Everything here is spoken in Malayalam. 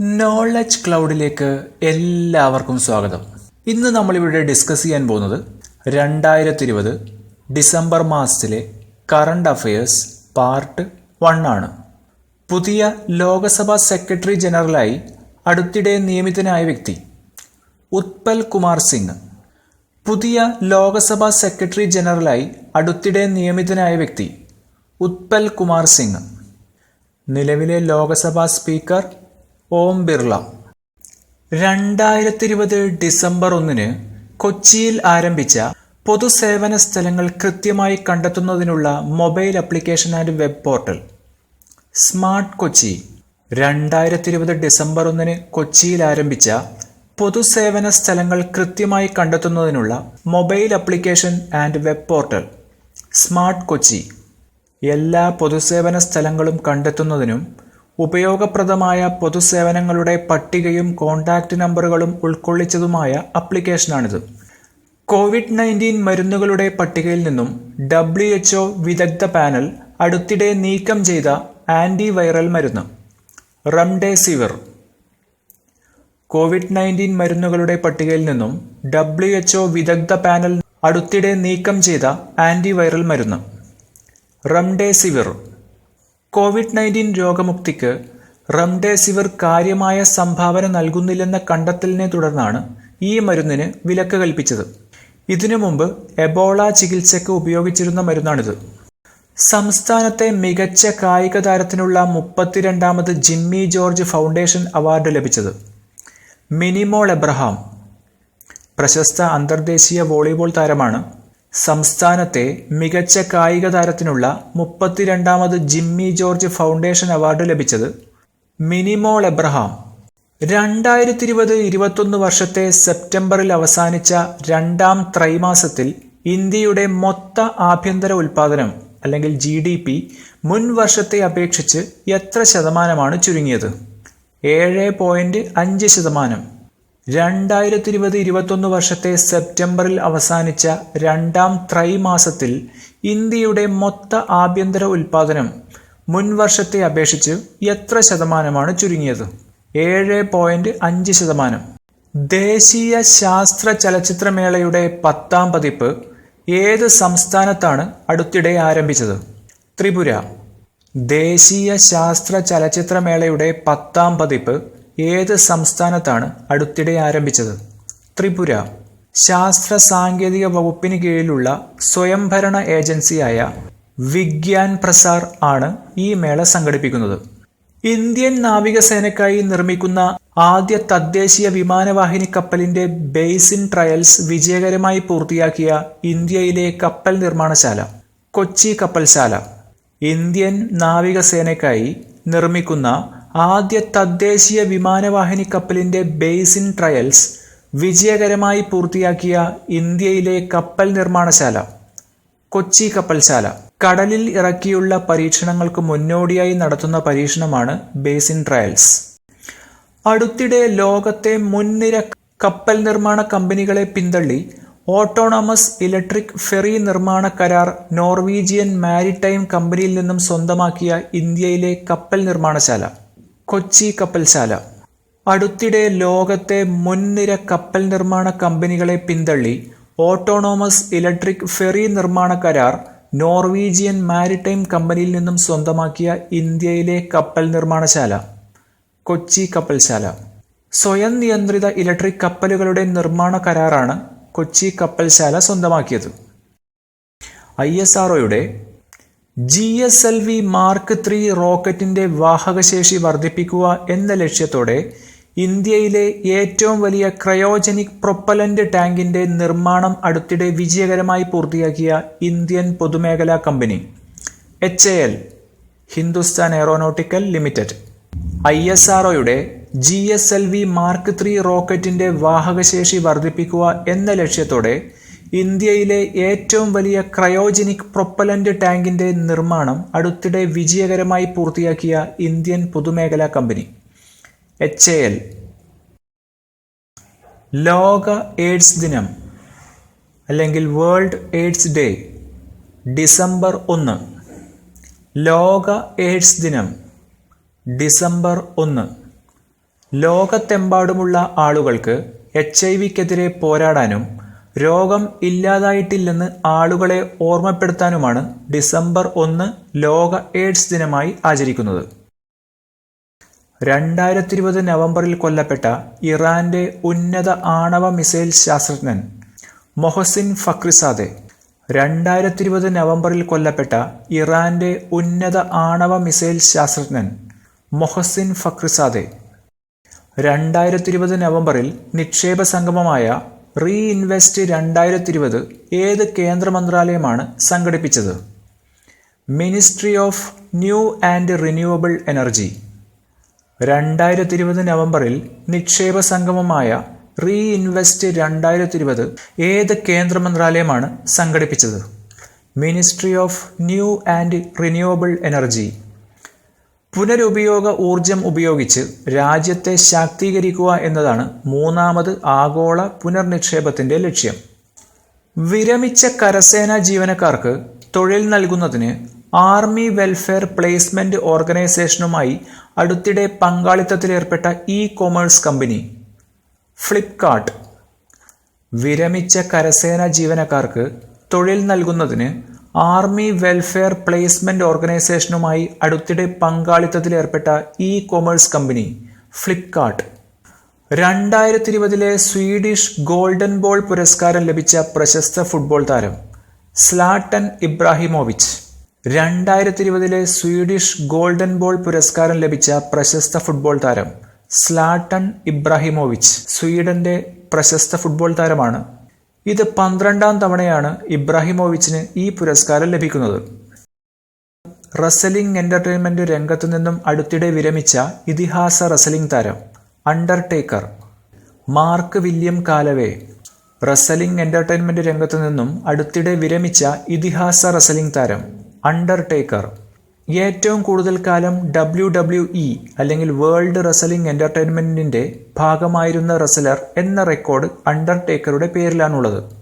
നോളജ് ക്ലൗഡിലേക്ക് എല്ലാവർക്കും സ്വാഗതം. ഇന്ന് നമ്മളിവിടെ ഡിസ്കസ് ചെയ്യാൻ പോകുന്നത് രണ്ടായിരത്തി ഇരുപത് ഡിസംബർ മാസത്തിലെ കറണ്ട് അഫയേഴ്സ് പാർട്ട് വൺ ആണ്. പുതിയ ലോകസഭാ സെക്രട്ടറി ജനറലായി അടുത്തിടെ നിയമിതനായ വ്യക്തി ഉത്പൽ കുമാർ സിംഗ്. പുതിയ ലോകസഭാ സെക്രട്ടറി ജനറലായി അടുത്തിടെ നിയമിതനായ വ്യക്തി ഉത്പൽ കുമാർ സിംഗ്. നിലവിലെ ലോകസഭാ സ്പീക്കർ ഓം ബിർള. രണ്ടായിരത്തി ഇരുപത് ഡിസംബർ ഒന്നിന് കൊച്ചിയിൽ ആരംഭിച്ച പൊതുസേവന സ്ഥലങ്ങൾ കൃത്യമായി കണ്ടെത്തുന്നതിനുള്ള mobile application and web portal. Smart Kochi. രണ്ടായിരത്തി ഇരുപത് ഡിസംബർ ഒന്നിന് കൊച്ചിയിൽ ആരംഭിച്ച പൊതുസേവന സ്ഥലങ്ങൾ കൃത്യമായി കണ്ടെത്തുന്നതിനുള്ള mobile application and web portal. Smart Kochi. എല്ലാ പൊതുസേവന സ്ഥലങ്ങളും കണ്ടെത്തുന്നതിനും ഉപയോഗപ്രദമായ പൊതുസേവനങ്ങളുടെ പട്ടികയും കോൺടാക്റ്റ് നമ്പറുകളും ഉൾക്കൊള്ളിച്ചതുമായ ആപ്ലിക്കേഷനാണിത് കോവിഡ് നയന്റീൻ മരുന്നുകളുടെ പട്ടികയിൽ നിന്നും ഡബ്ല്യു എച്ച്ഒ വിദഗ്ധ പാനൽ അടുത്തിടെ നീക്കം ചെയ്ത ആന്റിവൈറൽ വൈറൽ മരുന്ന് റംഡെസിവിർ. കോവിഡ് നയന്റീൻ മരുന്നുകളുടെ പട്ടികയിൽ നിന്നും ഡബ്ല്യു എച്ച്ഒ വിദഗ്ധ പാനൽ അടുത്തിടെ നീക്കം ചെയ്ത ആന്റിവൈറൽ വൈറൽ മരുന്ന് റംഡെസിവിർ. കോവിഡ് നയന്റീൻ രോഗമുക്തിക്ക് റംഡെസിവിർ കാര്യമായ സംഭാവന നൽകുന്നില്ലെന്ന കണ്ടെത്തലിനെ തുടർന്നാണ് ഈ മരുന്നിന് വിലക്ക് കൽപ്പിച്ചത്. ഇതിനു മുമ്പ് എബോള ചികിത്സയ്ക്ക് ഉപയോഗിച്ചിരുന്ന മരുന്നാണിത്. സംസ്ഥാനത്തെ മികച്ച കായിക താരത്തിനുള്ള മുപ്പത്തിരണ്ടാമത് ജിമ്മി ജോർജ് ഫൗണ്ടേഷൻ അവാർഡ് ലഭിച്ചത്. മിനിമോൾ എബ്രഹാം പ്രശസ്ത അന്തർദേശീയ വോളിബോൾ താരമാണ്. സംസ്ഥാനത്തെ മികച്ച കായിക താരത്തിനുള്ള മുപ്പത്തിരണ്ടാമത് ജിമ്മി ജോർജ് ഫൗണ്ടേഷൻ അവാർഡ് ലഭിച്ചത് മിനിമോൾ എബ്രഹാം. രണ്ടായിരത്തി ഇരുപത് ഇരുപത്തൊന്ന് വർഷത്തെ സെപ്റ്റംബറിൽ അവസാനിച്ച രണ്ടാം ത്രൈമാസത്തിൽ ഇന്ത്യയുടെ മൊത്ത ആഭ്യന്തര ഉൽപാദനം അല്ലെങ്കിൽ ജി ഡി പി മുൻ വർഷത്തെ അപേക്ഷിച്ച് എത്ര ശതമാനമാണ് ചുരുങ്ങിയത്? ഏഴ് പോയിന്റ് അഞ്ച് ശതമാനം. രണ്ടായിരത്തി ഇരുപത് ഇരുപത്തൊന്ന് വർഷത്തെ സെപ്റ്റംബറിൽ അവസാനിച്ച രണ്ടാം ത്രൈമാസത്തിൽ ഇന്ത്യയുടെ മൊത്ത ആഭ്യന്തര ഉൽപാദനം മുൻവർഷത്തെ അപേക്ഷിച്ച് എത്ര ശതമാനമാണ് ചുരുങ്ങിയത്? ഏഴ് പോയിന്റ് അഞ്ച് ശതമാനം. ദേശീയ ശാസ്ത്ര ചലച്ചിത്രമേളയുടെ പത്താം പതിപ്പ് ഏത് സംസ്ഥാനത്താണ് അടുത്തിടെ ആരംഭിച്ചത്? ത്രിപുര. ദേശീയ ശാസ്ത്ര ചലച്ചിത്രമേളയുടെ പത്താം പതിപ്പ് ഏത് സംസ്ഥാനത്താണ് അടുത്തിടെ ആരംഭിച്ചത്? ത്രിപുര. ശാസ്ത്ര സാങ്കേതിക വകുപ്പിന് കീഴിലുള്ള സ്വയംഭരണ ഏജൻസിയായ വിഗ്യാൻ പ്രസാർ ആണ് ഈ മേള സംഘടിപ്പിക്കുന്നത്. ഇന്ത്യൻ നാവികസേനയ്ക്കായി നിർമ്മിക്കുന്ന ആദ്യ തദ്ദേശീയ വിമാനവാഹിനി കപ്പലിന്റെ ബേസിൻ ട്രയൽസ് വിജയകരമായി പൂർത്തിയാക്കിയ ഇന്ത്യയിലെ കപ്പൽ നിർമ്മാണശാല കൊച്ചി കപ്പൽശാല. ഇന്ത്യൻ നാവികസേനയ്ക്കായി നിർമ്മിക്കുന്ന ആദ്യ തദ്ദേശീയ വിമാനവാഹിനി കപ്പലിന്റെ ബേസിൻ ട്രയൽസ് വിജയകരമായി പൂർത്തിയാക്കിയ ഇന്ത്യയിലെ കപ്പൽ നിർമ്മാണശാല കൊച്ചി കപ്പൽശാല. കടലിൽ ഇറക്കിയുള്ള പരീക്ഷണങ്ങൾക്ക് മുന്നോടിയായി നടത്തുന്ന പരീക്ഷണമാണ് ബേസിൻ ട്രയൽസ്. അടുത്തിടെ ലോകത്തെ മുൻനിര കപ്പൽ നിർമ്മാണ കമ്പനികളെ പിന്തള്ളി ഓട്ടോണമസ് ഇലക്ട്രിക് ഫെറി നിർമ്മാണ കരാർ നോർവീജിയൻ മാരിടൈം കമ്പനിയിൽ നിന്നും സ്വന്തമാക്കിയ ഇന്ത്യയിലെ കപ്പൽ നിർമ്മാണശാല. കൊച്ചി കപ്പൽശാല. അടുത്തിടെ ലോകത്തെ മുൻനിര കപ്പൽ നിർമ്മാണ കമ്പനികളെ പിന്തള്ളി ഓട്ടോണോമസ് ഇലക്ട്രിക് ഫെറി നിർമ്മാണ കരാർ നോർവീജിയൻ മാരിടൈം കമ്പനിയിൽ നിന്നും സ്വന്തമാക്കിയ ഇന്ത്യയിലെ കപ്പൽ നിർമ്മാണശാല കൊച്ചി കപ്പൽശാല. സ്വയം നിയന്ത്രിത ഇലക്ട്രിക് കപ്പലുകളുടെ നിർമ്മാണ കരാറാണ് കൊച്ചി കപ്പൽശാല സ്വന്തമാക്കിയത്. I S ആർഒയുടെ G S L V mark three റോക്കറ്റിന്റെ വാഹകശേഷി വർദ്ധിപ്പിക്കുക എന്ന ലക്ഷ്യത്തോടെ ഇന്ത്യയിലെ ഏറ്റവും വലിയ ക്രയോജനിക് പ്രൊപ്പലന്റ് ടാങ്കിന്റെ നിർമ്മാണം അടുത്തിടെ വിജയകരമായി പൂർത്തിയാക്കിയ ഇന്ത്യൻ പൊതുമേഖലാ company H A L Hindustan aeronautical limited. I S R ഒയുടെ G S L V mark three റോക്കറ്റിന്റെ വാഹകശേഷി വർദ്ധിപ്പിക്കുക എന്ന ലക്ഷ്യത്തോടെ ഇന്ത്യയിലെ ഏറ്റവും വലിയ ക്രയോജനിക് പ്രൊപ്പലന്റ് ടാങ്കിന്റെ നിർമ്മാണം അടുത്തിടെ വിജയകരമായി പൂർത്തിയാക്കിയ ഇന്ത്യൻ പൊതുമേഖലാ കമ്പനി എച്ച് എ എൽ. ലോക എയ്ഡ്സ് ദിനം അല്ലെങ്കിൽ വേൾഡ് എയ്ഡ്സ് ഡേ ഡിസംബർ ഒന്ന്. ലോക എയ്ഡ്സ് ദിനം ഡിസംബർ ഒന്ന്. ലോകത്തെമ്പാടുമുള്ള ആളുകൾക്ക് എച്ച് ഐ വിക്കെതിരെ പോരാടാനും രോഗം ഇല്ലാതായിട്ടില്ലെന്ന് ആളുകളെ ഓർമ്മപ്പെടുത്താനുമാണ് ഡിസംബർ ഒന്ന് ലോക എയ്ഡ്സ് ദിനമായി ആചരിക്കുന്നത്. രണ്ടായിരത്തി ഇരുപത് നവംബറിൽ കൊല്ലപ്പെട്ട ഇറാന്റെ ഉന്നത ആണവ മിസൈൽ ശാസ്ത്രജ്ഞൻ മൊഹസിൻ ഫക്രിസാദെ രണ്ടായിരത്തി ഇരുപത് നവംബറിൽ കൊല്ലപ്പെട്ട ഇറാന്റെ ഉന്നത ആണവ മിസൈൽ ശാസ്ത്രജ്ഞൻ മൊഹസിൻ ഫക്രിസാദെ രണ്ടായിരത്തി ഇരുപത് നവംബറിൽ നിക്ഷേപ സംഗമമായ റീ ഇൻവെസ്റ്റ് രണ്ടായിരത്തി ഇരുപത് ഏത് കേന്ദ്ര മന്ത്രാലയമാണ് സംഘടിപ്പിച്ചത്? Ministry of new and renewable energy. രണ്ടായിരത്തി ഇരുപത് നവംബറിൽ നിക്ഷേപ സംഗമമായ റീ ഇൻവെസ്റ്റ് രണ്ടായിരത്തി ഇരുപത് ഏത് കേന്ദ്ര മന്ത്രാലയമാണ് സംഘടിപ്പിച്ചത്? Ministry of new and renewable energy. പുനരുപയോഗ ഊർജം ഉപയോഗിച്ച് രാജ്യത്തെ ശാക്തീകരിക്കുക എന്നതാണ് മൂന്നാമത് ആഗോള പുനർനിക്ഷേപത്തിന്റെ ലക്ഷ്യം. വിരമിച്ച കരസേന ജീവനക്കാർക്ക് തൊഴിൽ നൽകുന്നതിന് ആർമി വെൽഫെയർ പ്ലേസ്മെന്റ് ഓർഗനൈസേഷനുമായി അടുത്തിടെ പങ്കാളിത്തത്തിലേർപ്പെട്ട ഇ കൊമേഴ്സ് കമ്പനി ഫ്ലിപ്കാർട്ട്. വിരമിച്ച കരസേന ജീവനക്കാർക്ക് തൊഴിൽ നൽകുന്നതിന് ആർമി വെൽഫെയർ പ്ലേസ്മെന്റ് ഓർഗനൈസേഷനുമായി അടുത്തിടെ പങ്കാളിത്തത്തിൽ പങ്കാളിത്തത്തിലേർപ്പെട്ട ഇ കൊമേഴ്സ് കമ്പനി ഫ്ലിപ്കാർട്ട്. രണ്ടായിരത്തി ഇരുപതിലെ സ്വീഡിഷ് ഗോൾഡൻ ബോൾ പുരസ്കാരം ലഭിച്ച പ്രശസ്ത ഫുട്ബോൾ താരം സ്ലാട്ടൻ ഇബ്രാഹിമോവിച്ച്. രണ്ടായിരത്തി ഇരുപതിലെ സ്വീഡിഷ് ഗോൾഡൻ ബോൾ പുരസ്കാരം ലഭിച്ച പ്രശസ്ത ഫുട്ബോൾ താരം സ്ലാട്ടൻ ഇബ്രാഹിമോവിച്ച് സ്വീഡന്റെ പ്രശസ്ത ഫുട്ബോൾ താരമാണ് ഇത് പന്ത്രണ്ടാം തവണയാണ് ഇബ്രാഹിമോവിച്ചിന് ഈ പുരസ്കാരം ലഭിക്കുന്നത്. റസലിംഗ് എന്റർടൈൻമെന്റ് രംഗത്തു നിന്നും അടുത്തിടെ വിരമിച്ച ഇതിഹാസ റസലിംഗ് താരം Undertaker Mark William Calaway wrestling entertainment രംഗത്തു നിന്നും അടുത്തിടെ വിരമിച്ച ഇതിഹാസ റസലിംഗ് താരം അണ്ടർടേക്കർ ഏറ്റവും കൂടുതൽ കാലം ഡബ്ല്യു ഡബ്ല്യു ഇ അല്ലെങ്കിൽ വേൾഡ് റസലിംഗ് എന്റർടൈൻമെന്റിന്റെ ഭാഗമായിരുന്ന റസലർ എന്ന റെക്കോർഡ് അണ്ടർടേക്കറുടെ പേരിലാണുള്ളത്.